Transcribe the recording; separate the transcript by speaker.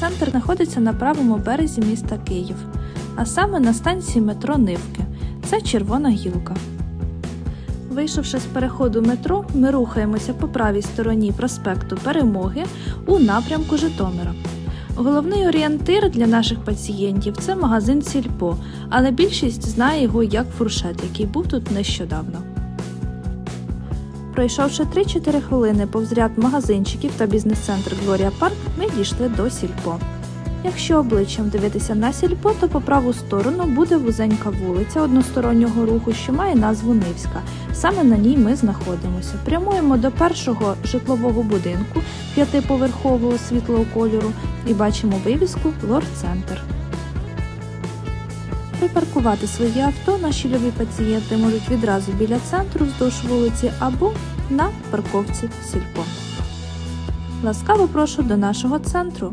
Speaker 1: Центр знаходиться на правому березі міста Київ, а саме на станції метро Нивки. Це червона гілка. Вийшовши з переходу метро, ми рухаємося по правій стороні проспекту Перемоги у напрямку Житомира. Головний орієнтир для наших пацієнтів це магазин Сільпо, але більшість знає його як фуршет, який був тут нещодавно. Пройшовши 3-4 хвилини повз ряд магазинчиків та бізнес-центр Глорія Парк, ми дійшли до Сільпо. Якщо обличчям дивитися на сільпо, то по праву сторону буде вузенька вулиця одностороннього руху, що має назву Нивська. Саме на ній ми знаходимося. Прямуємо до першого житлового будинку п'ятиповерхового світлого кольору і бачимо вивіску Лор-Центр. Припаркувати свої авто наші любі пацієнти можуть відразу біля центру вздовж вулиці або на парковці Сільпо. Ласкаво прошу до нашого центру.